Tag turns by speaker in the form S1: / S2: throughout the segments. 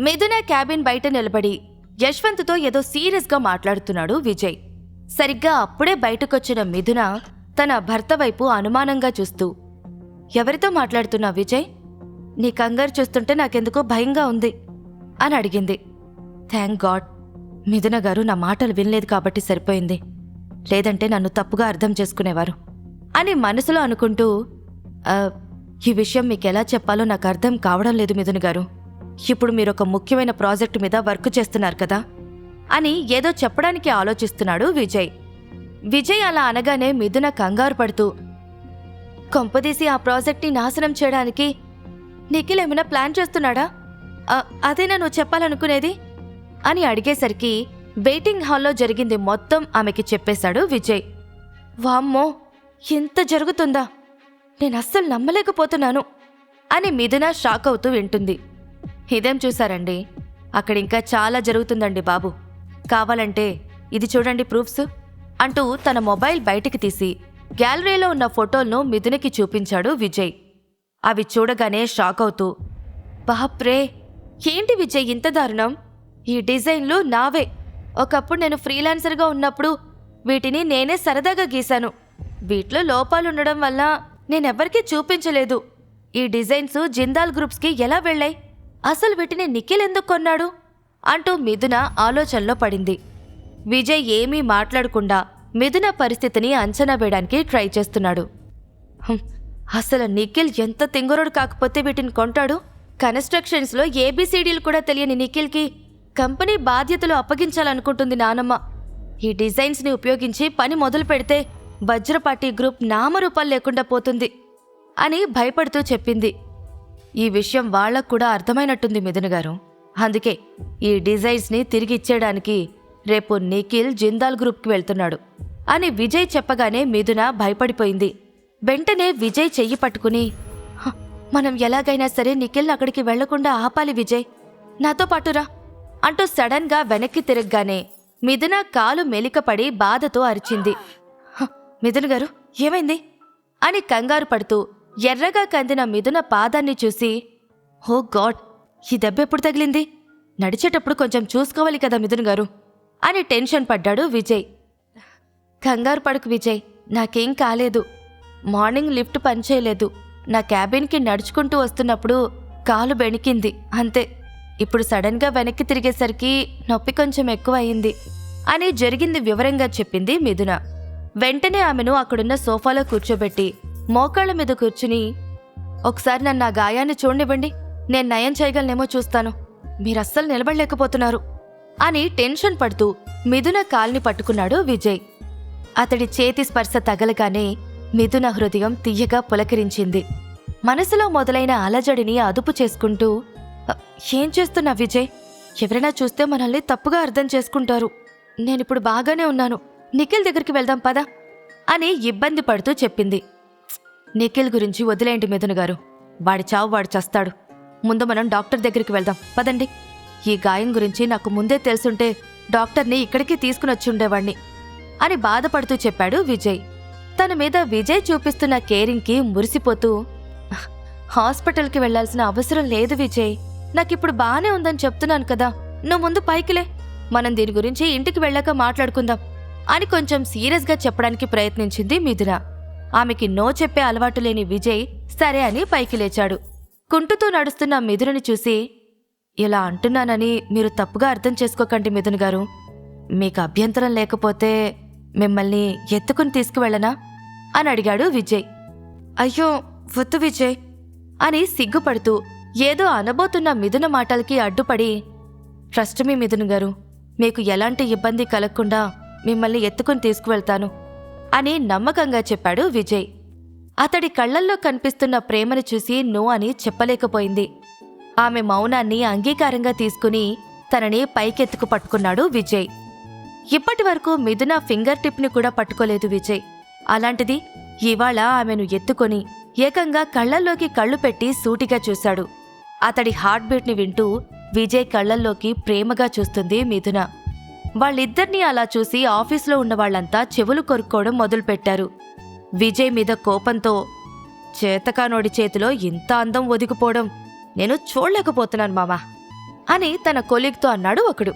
S1: మిథున క్యాబిన్ బయట నిలబడి యశ్వంత్తో ఏదో సీరియస్గా మాట్లాడుతున్నాడు విజయ్. సరిగ్గా అప్పుడే బయటకొచ్చిన మిథున తన భర్త వైపు అనుమానంగా చూస్తూ ఎవరితో మాట్లాడుతున్నా విజయ్? నీ కంగారు చూస్తుంటే నాకెందుకో భయంగా ఉంది అని అడిగింది. థ్యాంక్ గాడ్ మిథున గారు నా మాటలు వినలేదు కాబట్టి సరిపోయింది. లేదంటే నన్ను తప్పుగా అర్థం చేసుకునేవారు అని మనసులో అనుకుంటూ ఈ విషయం మీకు ఎలా చెప్పాలో నాకు అర్థం కావడం లేదు మిథున గారు. ఇప్పుడు మీరు ఒక ముఖ్యమైన ప్రాజెక్టు మీద వర్క్ చేస్తున్నారు కదా? అని ఏదో చెప్పడానికి ఆలోచిస్తున్నాడు విజయ్. విజయ్ అలా అనగానే మిథున కంగారు పడుతూ కొంపదీసి ఆ ప్రాజెక్ట్ని నాశనం చేయడానికి నిఖిల్ ఏమైనా ప్లాన్ చేస్తున్నాడా? అదేనా నువ్వు చెప్పాలనుకునేది? అని అడిగేసరికి వెయిటింగ్ హాల్లో జరిగింది మొత్తం ఆమెకి చెప్పేశాడు విజయ్. వామ్మో ఇంత జరుగుతుందా? నేను అస్సలు నమ్మలేకపోతున్నాను అని మిథున షాక్ అవుతూ వింటుంది. ఇదేం చూసారండి అక్కడ ఇంకా చాలా జరుగుతుందండి బాబు. కావాలంటే ఇది చూడండి ప్రూఫ్స్. అంటూ తన మొబైల్ బయటికి తీసి గ్యాలరీలో ఉన్న ఫోటోలను మిథునకి చూపించాడు విజయ్. అవి చూడగానే షాక్ అవుతూ బాప్రే ఏంటి విజయ్ ఇంత దారుణం? ఈ డిజైన్లు నావే. ఒకప్పుడు నేను ఫ్రీలాన్సర్గా ఉన్నప్పుడు వీటిని నేనే సరదాగా గీశాను. వీటిలో లోపాలు ఉండడం వల్ల నేనెవరికీ చూపించలేదు. ఈ డిజైన్స్ జిందాల్ గ్రూప్స్కి ఎలా వెళ్ళాయి? అసలు వీటిని నిఖిల్ ఎందుకు కొన్నాడు? అంటూ మిథున ఆలోచనలో పడింది. విజయ్ ఏమీ మాట్లాడకుండా మిథున పరిస్థితిని అంచనా వేయడానికి ట్రై చేస్తున్నాడు. అసలు నిఖిల్ ఎంత తింగురుడు కాకపోతే వీటిని కొంటాడు? కన్స్ట్రక్షన్స్లో ఏబిసిడీలు కూడా తెలియని నిఖిల్కి కంపెనీ బాధ్యతలు అప్పగించాలనుకుంటుంది నానమ్మ. ఈ డిజైన్స్ని ఉపయోగించి పని మొదలు పెడితే వజ్రపాటి గ్రూప్ నామరూపాలు లేకుండా పోతుంది అని భయపడుతూ చెప్పింది. ఈ విషయం వాళ్ళకు కూడా అర్థమైనట్టుంది మిథును గారు. అందుకే ఈ డిజైన్స్ని తిరిగి ఇచ్చేయడానికి రేపు నిఖిల్ జిందాల్ గ్రూప్కి వెళ్తున్నాడు అని విజయ్ చెప్పగానే మిథున భయపడిపోయింది. వెంటనే విజయ్ చెయ్యి పట్టుకుని మనం ఎలాగైనా సరే నిఖిల్ని అక్కడికి వెళ్ళకుండా ఆపాలి విజయ్. నాతో పాటురా అంటూ సడన్గా వెనక్కి తిరగగానే మిథున కాలు మెలికపడి బాధతో అరిచింది. మిథున్ గారు ఏమైంది? అని కంగారు పడుతూ ఎర్రగా కందిన మిథున పాదాన్ని చూసి హో గాడ్ ఈ దెబ్బ ఎప్పుడు తగిలింది? నడిచేటప్పుడు కొంచెం చూసుకోవాలి కదా మిథున్ గారు అని టెన్షన్ పడ్డాడు విజయ్. కంగారు పడుకు విజయ్ నాకేం కాలేదు. మార్నింగ్ లిఫ్ట్ పనిచేయలేదు నా క్యాబిన్కి నడుచుకుంటూ వస్తున్నప్పుడు కాలు బెణికింది అంతే. ఇప్పుడు సడన్గా వెనక్కి తిరిగేసరికి నొప్పి కొంచెం ఎక్కువ అయింది అని జరిగింది వివరంగా చెప్పింది మిథున. వెంటనే ఆమెను అక్కడున్న సోఫాలో కూర్చోబెట్టి మోకాళ్ళ మీద కూర్చుని ఒకసారి నన్ను ఆ గాయాన్ని చూడనివ్వండి. నేను నయం చేయగలనేమో చూస్తాను. మీరస్సలు నిలబడలేకపోతున్నారు. అని టెన్షన్ పడుతూ మిథున కాల్ని పట్టుకున్నాడు విజయ్. అతడి చేతి స్పర్శ తగలగానే మిథున హృదయం తీయగా పులకరించింది. మనసులో మొదలైన అలజడిని అదుపు చేసుకుంటూ ఏం చేస్తున్నా విజయ్? ఎవరైనా చూస్తే మనల్ని తప్పుగా అర్థం చేసుకుంటారు. నేనిప్పుడు బాగానే ఉన్నాను. నిఖిల్ దగ్గరికి వెళ్దాం పదా. అని ఇబ్బంది పడుతూ చెప్పింది. నిఖిల్ గురించి వదిలేయండి మిథున్ గారు. వాడి చావు వాడు చస్తాడు. ముందు మనం డాక్టర్ దగ్గరికి వెళ్దాం. పదండి. ఈ గాయం గురించి నాకు ముందే తెలుసుంటే డాక్టర్ని ఇక్కడికి తీసుకుని వచ్చి ఉండేవాణ్ణి అని బాధపడుతూ చెప్పాడు విజయ్. తన మీద విజయ్ చూపిస్తున్న కేరింగ్కి మురిసిపోతూ హాస్పిటల్కి వెళ్ళాల్సిన అవసరం లేదు విజయ్. నాకిప్పుడు బానే ఉందని చెప్తున్నాను కదా. నువ్వు ముందు పైకిలే మనం దీని గురించి ఇంటికి వెళ్ళాక మాట్లాడుకుందాం అని కొంచెం సీరియస్గా చెప్పడానికి ప్రయత్నించింది మిథున. ఆమెకి నో చెప్పే అలవాటు లేని విజయ్ సరే అని పైకి లేచాడు. కుంటుతూ నడుస్తున్న మిథునని చూసి ఇలా అంటున్నానని మీరు తప్పుగా అర్థం చేసుకోకండి మిథున్ గారు. మీకు అభ్యంతరం లేకపోతే మిమ్మల్ని ఎత్తుకుని తీసుకువెళ్ళనా? అని అడిగాడు విజయ్. అయ్యో వద్దు విజయ్ అని సిగ్గుపడుతూ ఏదో అనబోతున్న మిథున మాటలకి అడ్డుపడి ట్రస్ట్ మీ మిథున్ గారు. మీకు ఎలాంటి ఇబ్బంది కలగకుండా మిమ్మల్ని ఎత్తుకుని తీసుకువెళ్తాను. అని నమ్మకంగా చెప్పాడు విజయ్. అతడి కళ్ళల్లో కనిపిస్తున్న ప్రేమను చూసి నో అని చెప్పలేకపోయింది. ఆమె మౌనాన్ని అంగీకారంగా తీసుకుని తనని పైకెత్తుకు పట్టుకున్నాడు విజయ్. ఇప్పటి వరకు మిథున ఫింగర్ టిప్ని కూడా పట్టుకోలేదు విజయ్. అలాంటిది ఇవాళ ఆమెను ఎత్తుకొని ఏకంగా కళ్ళల్లోకి కళ్ళు పెట్టి సూటిగా చూశాడు. అతడి హార్ట్ బీట్ని వింటూ విజయ్ కళ్ళల్లోకి ప్రేమగా చూస్తుంది మిథున. వాళ్ళిద్దరినీ అలా చూసి ఆఫీసులో ఉన్న వాళ్ళంతా చెవులు కొరుక్కోవడం మొదలుపెట్టారు. విజయ్ మీద కోపంతో చేతకానోడి చేతిలో ఇంత అందం ఒదిగిపోవడం నేను చూడలేకపోతున్నాను మామా అని తన కొలీగ్తో అన్నాడు ఒకడు.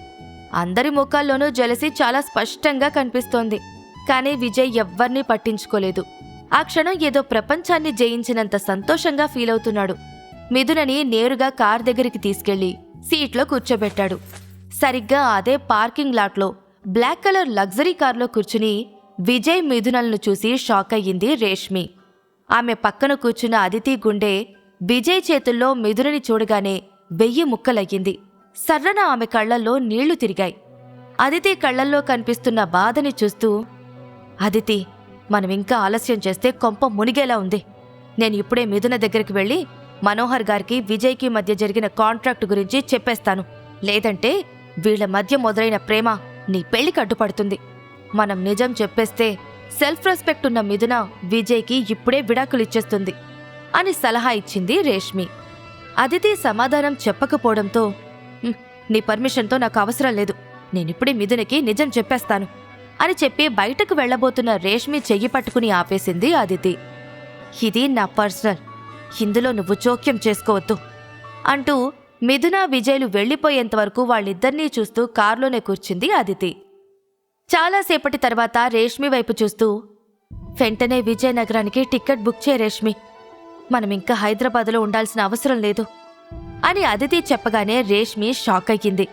S1: అందరి ముఖాల్లోనూ జలసి చాలా స్పష్టంగా కనిపిస్తోంది. కానీ విజయ్ ఎవ్వర్నీ పట్టించుకోలేదు. ఆ క్షణం ఏదో ప్రపంచాన్ని జయించినంత సంతోషంగా ఫీల్ అవుతున్నాడు మిథునని నేరుగా కార్ దగ్గరికి తీసుకెళ్ళి సీట్లో కూర్చోబెట్టాడు. సరిగ్గా అదే పార్కింగ్ లాట్లో బ్లాక్ కలర్ లగ్జరీ కార్లో కూర్చుని విజయ్ మిథునల్ను చూసి షాక్ అయ్యింది రేష్మి. ఆమె పక్కన కూర్చున్న అదితి గుండె విజయ్ చేతుల్లో మిథునని చూడగానే వెయ్యి ముక్కలయ్యింది. సర్రన ఆమె కళ్ళల్లో నీళ్ళు తిరిగాయి. అదితి కళ్ళల్లో కనిపిస్తున్న బాధని చూస్తూ అదితి మనం ఇంకా ఆలస్యం చేస్తే కొంప మునిగేలా ఉంది. నేను ఇప్పుడే మిథున దగ్గరికి వెళ్ళి మనోహర్ గారికి విజయ్కి మధ్య జరిగిన కాంట్రాక్ట్ గురించి చెప్పేస్తాను. లేదంటే వీళ్ళ మధ్య మొదలైన ప్రేమ నీ పెళ్ళికి అడ్డుపడుతుంది. మనం నిజం చెప్పేస్తే సెల్ఫ్ రెస్పెక్ట్ ఉన్న మిథున విజయ్కి ఇప్పుడే విడాకులిచ్చేస్తుంది అని సలహా ఇచ్చింది రేష్మి. అదితి సమాధానం చెప్పకపోవడంతో నీ పర్మిషన్తో నాకు అవసరం లేదు. నేనిప్పుడే మిథునకి నిజం చెప్పేస్తాను అని చెప్పి బయటకు వెళ్ళబోతున్న రేష్మి చెయ్యి పట్టుకుని ఆపేసింది అదితి. ఇది నా పర్సనల్. ఇందులో నువ్వు జోక్యం చేసుకోవద్దు అంటూ మిథున విజయ్లు వెళ్ళిపోయేంతవరకు వాళ్ళిద్దరినీ చూస్తూ కారులోనే కూర్చుంది అదితి చాలాసేపటి తర్వాత రేష్మి వైపు చూస్తూ వెంటనే విజయనగరానికి టికెట్ బుక్ చేయ రేష్మి. మనం ఇంకా హైదరాబాద్లో ఉండాల్సిన అవసరం లేదు అని అదితి చెప్పగానే రేష్మి షాక్ అయ్యింది.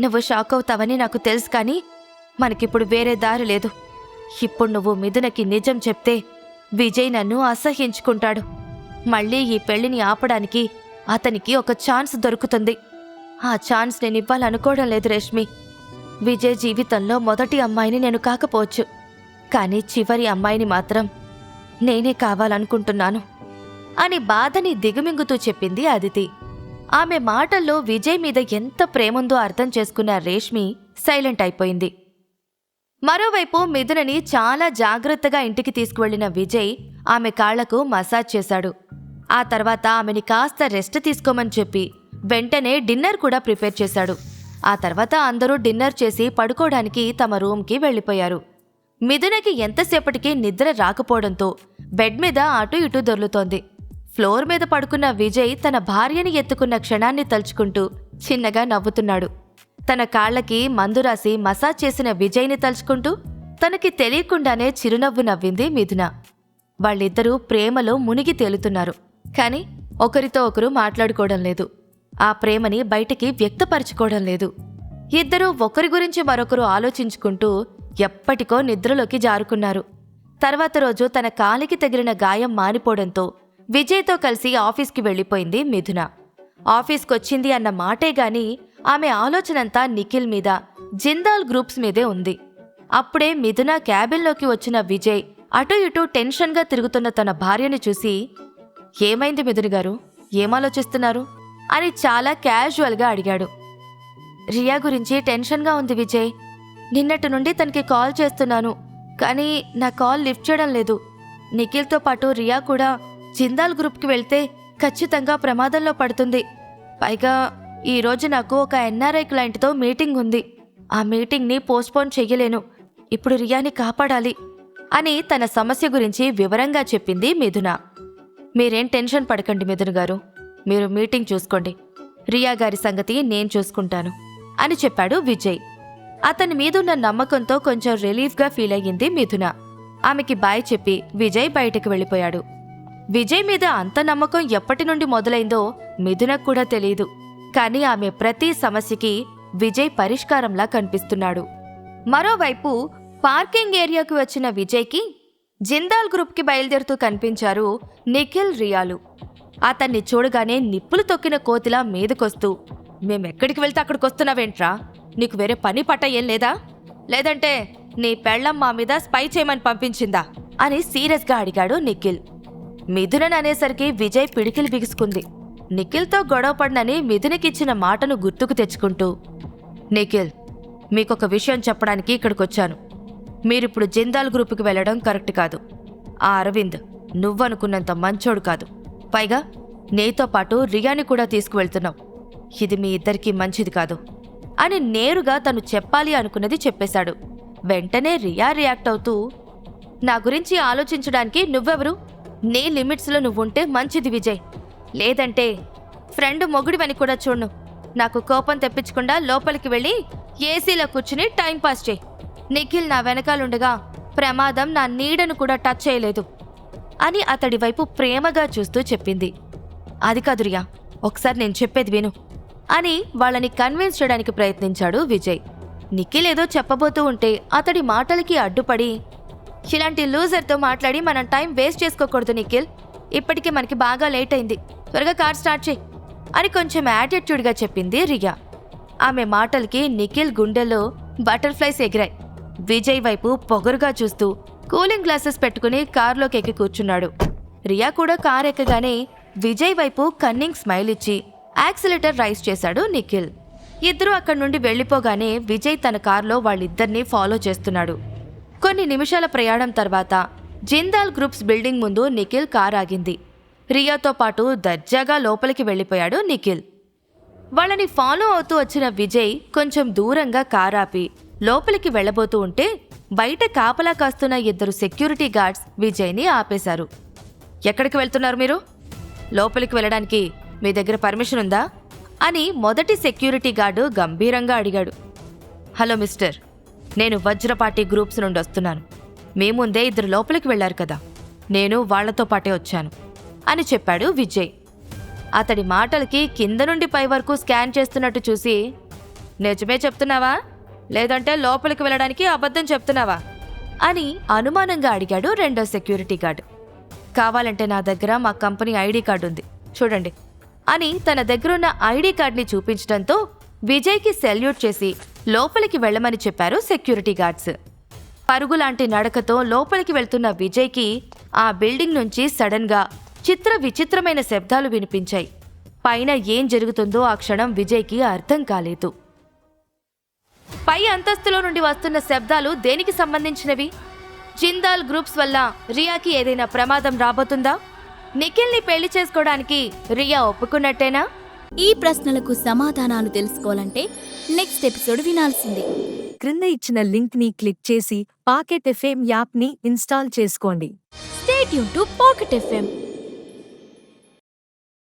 S1: నువ్వు షాక్ అవుతావని నాకు తెలుసు కానీ మనకిప్పుడు వేరే దారి లేదు. ఇప్పుడు నువ్వు మిథునకి నిజం చెప్తే విజయ్ నన్ను అసహ్యించుకుంటాడు మళ్ళీ ఈ పెళ్ళిని ఆపడానికి అతనికి ఒక ఛాన్స్ దొరుకుతుంది. ఆ ఛాన్స్ నేను ఇవ్వాలనుకోవడం లేదు రేష్మి. విజయ్ జీవితంలో మొదటి అమ్మాయిని నేను కాకపోవచ్చు. కానీ చివరి అమ్మాయిని మాత్రం నేనే కావాలనుకుంటున్నాను అని బాధని దిగుమింగుతూ చెప్పింది అదితి ఆమె మాటల్లో విజయ్ మీద ఎంత ప్రేముందో అర్థం చేసుకున్న రేష్మి సైలెంట్ అయిపోయింది. మరోవైపు మిథునని చాలా జాగ్రత్తగా ఇంటికి తీసుకువెళ్ళిన విజయ్ ఆమె కాళ్ళకు మసాజ్ చేశాడు. ఆ తర్వాత ఆమెని కాస్త రెస్ట్ తీసుకోమని చెప్పి వెంటనే డిన్నర్ కూడా ప్రిపేర్ చేశాడు. ఆ తర్వాత అందరూ డిన్నర్ చేసి పడుకోవడానికి తమ రూమ్కి వెళ్ళిపోయారు. మిథునకి ఎంతసేపటికి నిద్ర రాకపోవడంతో బెడ్ మీద అటు ఇటు దొర్లుతోంది. ఫ్లోర్ మీద పడుకున్న విజయ్ తన భార్యని ఎత్తుకున్న క్షణాన్ని తలుచుకుంటూ చిన్నగా నవ్వుతున్నాడు. తన కాళ్ళకి మందు రాసి మసాజ్ చేసిన విజయ్ని తలుచుకుంటూ తనకి తెలియకుండానే చిరునవ్వు నవ్వింది మిథున. వాళ్ళిద్దరూ ప్రేమలో మునిగి తేలుతున్నారు. కానీ ఒకరితో ఒకరు మాట్లాడుకోవడం లేదు. ఆ ప్రేమని బయటికి వ్యక్తపరచుకోవడం లేదు. ఇద్దరూ ఒకరి గురించి మరొకరు ఆలోచించుకుంటూ ఎప్పటికో నిద్రలోకి జారుకున్నారు. తర్వాత రోజు తన కాలికి తగిలిన గాయం మానిపోవడంతో విజయ్తో కలిసి ఆఫీస్కి వెళ్ళిపోయింది మిథున. ఆఫీస్కొచ్చింది అన్న మాటే గాని ఆమె ఆలోచనంతా నిఖిల్ మీద జిందాల్ గ్రూప్స్ మీదే ఉంది. అప్పుడే మిథున క్యాబిన్లోకి వచ్చిన విజయ్ అటు ఇటు టెన్షన్గా తిరుగుతున్న తన భార్యని చూసి ఏమైంది మిథున్ గారు? ఏమాలోచిస్తున్నారు? అని చాలా క్యాజువల్గా అడిగాడు. రియా గురించి టెన్షన్గా ఉంది విజయ్. నిన్నటి నుండి తనకి కాల్ చేస్తున్నాను కానీ నా కాల్ లిఫ్ట్ చేయడం లేదు. నిఖిల్తో పాటు రియా కూడా జిందాల్ గ్రూప్కి వెళ్తే ఖచ్చితంగా ప్రమాదంలో పడుతుంది. పైగా ఈరోజు నాకు ఒక ఎన్ఆర్ఐ క్లయింట్తో మీటింగ్ ఉంది. ఆ మీటింగ్ని పోస్ట్పోన్ చెయ్యలేను. ఇప్పుడు రియాని కాపాడాలి అని తన సమస్య గురించి వివరంగా చెప్పింది మిథున. మీరేం టెన్షన్ పడకండి మిథున్ గారు. మీరు మీటింగ్ చూసుకోండి. రియా గారి సంగతి నేను చూసుకుంటాను అని చెప్పాడు విజయ్. అతని మీదున్న నమ్మకంతో కొంచెం రిలీఫ్గా ఫీల్ అయ్యింది మిథున. ఆమెకి బాయ్ చెప్పి విజయ్ బయటకు వెళ్ళిపోయాడు. విజయ్ మీద అంత నమ్మకం ఎప్పటి నుండి మొదలైందో మిథునకు కూడా తెలియదు కానీ ఆమె ప్రతి సమస్యకి విజయ్ పరిష్కారంలా కనిపిస్తున్నాడు. మరోవైపు పార్కింగ్ ఏరియాకు వచ్చిన విజయ్కి జిందాల్ గ్రూప్కి బయలుదేరుతూ కనిపించారు నిఖిల్ రియాలు. అతన్ని చూడగానే నిప్పులు తొక్కిన కోతిలా మీదకొస్తూ మేమెక్కడికి వెళ్తే అక్కడికి వస్తున్నావేంట్రా? నీకు వేరే పని పట్ట ఏం లేదా? లేదంటే నీ పెళ్ళం మా మీద స్పై చేయమని పంపించిందా? అని సీరియస్గా అడిగాడు నిఖిల్. మిథునన్ అనేసరికి విజయ్ పిడికిలు బిగుసుకుంది. నిఖిల్తో గొడవ పడినని మిథునకిచ్చిన మాటను గుర్తుకు తెచ్చుకుంటూ నిఖిల్ మీకొక విషయం చెప్పడానికి ఇక్కడికొచ్చాను. మీరిప్పుడు జిందాల్ గ్రూప్కి వెళ్ళడం కరెక్ట్ కాదు. ఆ అరవింద్ నువ్వనుకున్నంత మంచోడు కాదు. పైగా నీతో పాటు రియాని కూడా తీసుకువెళ్తున్నావు ఇది మీ ఇద్దరికీ మంచిది కాదు. అని నేరుగా తను చెప్పాలి అనుకున్నది చెప్పేశాడు. వెంటనే రియా రియాక్ట్ అవుతూ నా గురించి ఆలోచించడానికి నువ్వెవరు? నీ లిమిట్స్లో నువ్వుంటే మంచిది విజయ్. లేదంటే ఫ్రెండ్ మొగుడివని కూడా చూడు. నాకు కోపం తెప్పించకుండా లోపలికి వెళ్ళి ఏసీలో కూర్చుని టైం పాస్ చేయి. నిఖిల్ నా వెనకాలుండగా ప్రమాదం నా నీడను కూడా టచ్ చేయలేదు అని అతడి వైపు ప్రేమగా చూస్తూ చెప్పింది. అది కాదు రియా ఒకసారి నేను చెప్పేది విను అని వాళ్ళని కన్విన్స్ చేయడానికి ప్రయత్నించాడు విజయ్. నిఖిల్ ఏదో చెప్పబోతూ ఉంటే అతడి మాటలకి అడ్డుపడి ఇలాంటి లూజర్తో మాట్లాడి మనం టైం వేస్ట్ చేసుకోకూడదు నిఖిల్. ఇప్పటికే మనకి బాగా లేట్ అయింది. త్వరగా కార్ స్టార్ట్ చేయి అని కొంచెం యాటిట్యూడ్గా చెప్పింది రియా. ఆమె మాటలకి నిఖిల్ గుండెలో బటర్ఫ్లైస్ ఎగిరాయి. విజయ్ వైపు పొగరుగా చూస్తూ కూలింగ్ గ్లాసెస్ పెట్టుకుని కారులోకి ఎక్కి కూర్చున్నాడు. రియా కూడా కార్ ఎక్కగానే విజయ్ వైపు కన్నింగ్ స్మైల్ ఇచ్చి యాక్సిలేటర్ రైస్ చేశాడు నిఖిల్. ఇద్దరూ అక్కడి నుండి వెళ్ళిపోగానే విజయ్ తన కారులో వాళ్ళిద్దరినీ ఫాలో చేస్తున్నాడు. కొన్ని నిమిషాల ప్రయాణం తర్వాత జిందాల్ గ్రూప్స్ బిల్డింగ్ ముందు నిఖిల్ కార్ ఆగింది. రియాతో పాటు దర్జాగా లోపలికి వెళ్ళిపోయాడు నిఖిల్. వాళ్ళని ఫాలో అవుతూ వచ్చిన విజయ్ కొంచెం దూరంగా కార్ ఆపి లోపలికి వెళ్ళబోతూ ఉంటే బయట కాపలా కాస్తున్న ఇద్దరు సెక్యూరిటీ గార్డ్స్ విజయ్ని ఆపేశారు. ఎక్కడికి వెళ్తున్నారు మీరు? లోపలికి వెళ్ళడానికి మీ దగ్గర పర్మిషన్ ఉందా? అని మొదటి సెక్యూరిటీ గార్డు గంభీరంగా అడిగాడు. హలో మిస్టర్ నేను వజ్రపాటి గ్రూప్స్ నుండి వస్తున్నాను. మీ ముందే ఇద్దరు లోపలికి వెళ్ళారు కదా. నేను వాళ్ళతో పాటే వచ్చాను అని చెప్పాడు విజయ్. అతడి మాటలకి కింద నుండి పై వరకు స్కాన్ చేస్తున్నట్టు చూసి నిజమే చెప్తున్నావా? లేదంటే లోపలికి వెళ్ళడానికి అబద్ధం చెప్తున్నావా? అని అనుమానంగా అడిగాడు రెండో సెక్యూరిటీ గార్డ్. కావాలంటే నా దగ్గర మా కంపెనీ ఐడి కార్డు ఉంది. చూడండి. అని తన దగ్గరున్న ఐడి కార్డ్ని చూపించడంతో విజయ్కి సెల్యూట్ చేసి లోపలికి వెళ్ళమని చెప్పారు సెక్యూరిటీ గార్డ్స్. పరుగులాంటి నడకతో లోపలికి వెళ్తున్న విజయ్కి ఆ బిల్డింగ్ నుంచి సడన్గా చిత్ర విచిత్రమైన శబ్దాలు వినిపించాయి. పైన ఏం జరుగుతుందో ఆ క్షణం విజయ్కి అర్థం కాలేదు. పై అంతస్తులో నుండి వస్తున్న శబ్దాలు దేనికి సంబంధించినవి? జిందాల్ గ్రూప్స్ వల్ల రియాకి ఏదైనా ప్రమాదం రాబోతుందా? నిఖిల్ని పెళ్ళి చేసుకోవడానికి రియా ఒప్పుకున్నట్టేనా?
S2: ఈ ప్రశ్నలకు సమాధానాలు తెలుసుకోవాలంటే నెక్స్ట్ ఎపిసోడ్ వినాల్సిందే.
S3: క్రింద ఇచ్చిన లింక్ని క్లిక్ చేసి పాకెట్ ఎఫ్ఎం యాప్ని ఇన్స్టాల్ చేసుకోండి.
S2: స్టేట్ యూన్ టు పాకెట్ ఎఫ్ఎం.